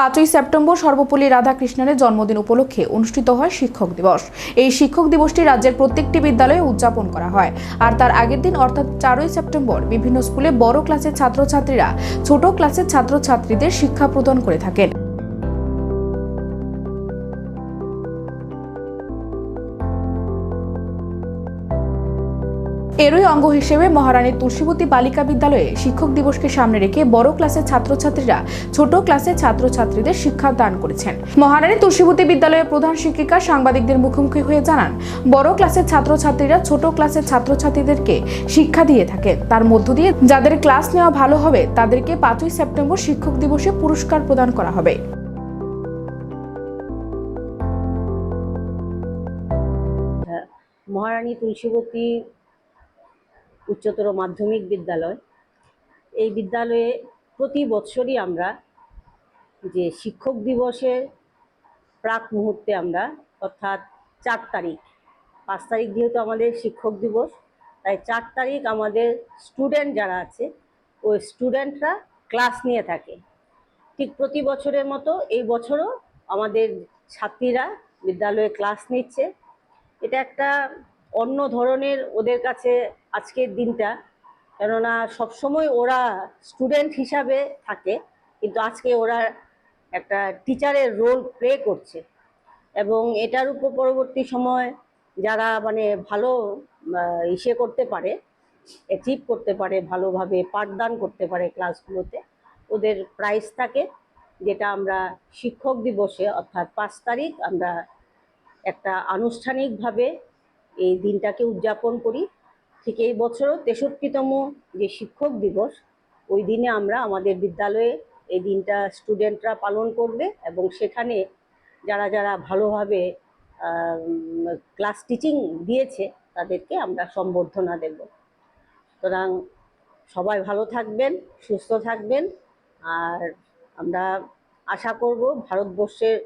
পাঁচই সেপ্টেম্বর সর্বপল্লী রাধাকৃষ্ণনের জন্মদিন উপলক্ষে অনুষ্ঠিত হয় শিক্ষক দিবস। এই শিক্ষক দিবসটি রাজ্যের প্রত্যেকটি বিদ্যালয়ে উদযাপন করা হয়। আর তার আগের দিন, অর্থাৎ চারই সেপ্টেম্বর, বিভিন্ন স্কুলে বড় ক্লাসের ছাত্রছাত্রীরা ছোট ক্লাসের ছাত্রছাত্রীদের শিক্ষা প্রদান করে থাকেন। এরই অঙ্গ হিসেবে মহারানী তুলসীবতী বালিকা বিদ্যালয়ে শিক্ষক দিবসকে সামনে রেখে বড় ক্লাসের ছাত্রছাত্রীরা ছোট ক্লাসের ছাত্রছাত্রীদের শিক্ষা দান করেছেন। মহারানী তুলসীবতী বিদ্যালয়ের প্রধান শিক্ষিকা সাংবাদিকদের মুখোমুখি হয়ে জানান, বড় ক্লাসের ছাত্রছাত্রীরা ছোট ক্লাসের ছাত্রছাত্রীদেরকে শিক্ষা দিয়ে থাকে। তার মধ্য দিয়ে যাদের ক্লাস নেওয়া ভালো হবে, তাদেরকে পাঁচই সেপ্টেম্বর শিক্ষক দিবসে পুরস্কার প্রদান করা হবে। মহারানী তুলসীবতী উচ্চতর মাধ্যমিক বিদ্যালয়। এই বিদ্যালয়ে প্রতি বছরই আমরা যে শিক্ষক দিবসের প্রাক মুহূর্তে আমরা, অর্থাৎ চার তারিখ, পাঁচ তারিখ যেহেতু আমাদের শিক্ষক দিবস, তাই চার তারিখ আমাদের স্টুডেন্ট যারা আছে, ওই স্টুডেন্টরা ক্লাস নিয়ে থাকে। ঠিক প্রতি বছরের মতো এই বছরও আমাদের ছাত্রীরা বিদ্যালয়ে ক্লাস নিচ্ছে। এটা একটা অন্য ধরনের ওদের কাছে আজকের দিনটা। কেননা সবসময় ওরা স্টুডেন্ট হিসাবে থাকে, কিন্তু আজকে ওরা একটা টিচারের রোল প্লে করছে। এবং এটার উপর পরবর্তী সময় যারা মানে ভালো ইসে করতে পারে অ্যাচিভ করতে পারে, ভালোভাবে পাঠদান করতে পারে ক্লাসগুলোতে ওদের প্রাইজ থাকে, যেটা আমরা শিক্ষক দিবসে অর্থাৎ পাঁচ তারিখ আমরা একটা আনুষ্ঠানিকভাবে এই দিনটাকে উদযাপন করি। ঠিক এই বছরও তেষট্টিতম যে শিক্ষক দিবস, ওই দিনে আমরা আমাদের বিদ্যালয়ে এই দিনটা স্টুডেন্টরা পালন করবে এবং সেখানে যারা যারা ভালোভাবে ক্লাস টিচিং দিয়েছে, তাদেরকে আমরা সম্বর্ধনা দেব। সুতরাং সবাই ভালো থাকবেন, সুস্থ থাকবেন, আর আমরা আশা করব ভারতবর্ষের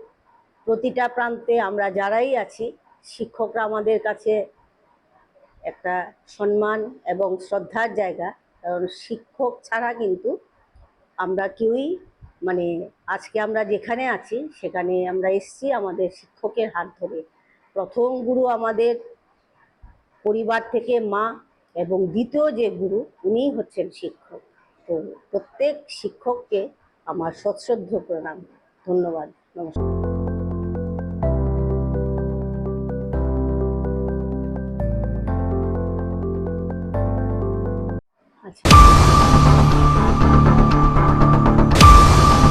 প্রতিটা প্রান্তে আমরা যারাই আছি, শিক্ষকরা আমাদের কাছে একটা সম্মান এবং শ্রদ্ধার জায়গা। কারণ শিক্ষক ছাড়া কিন্তু আমরা কেউই মানে আজকে আমরা যেখানে আছি, সেখানে আমরা এসছি আমাদের শিক্ষকের হাত ধরে। প্রথম গুরু আমাদের পরিবার থেকে মা এবং দ্বিতীয় যে গুরু, উনিই হচ্ছেন শিক্ষক। তো প্রত্যেক শিক্ষককে আমার সশ্রদ্ধ প্রণাম। ধন্যবাদ। নমস্কার। আছে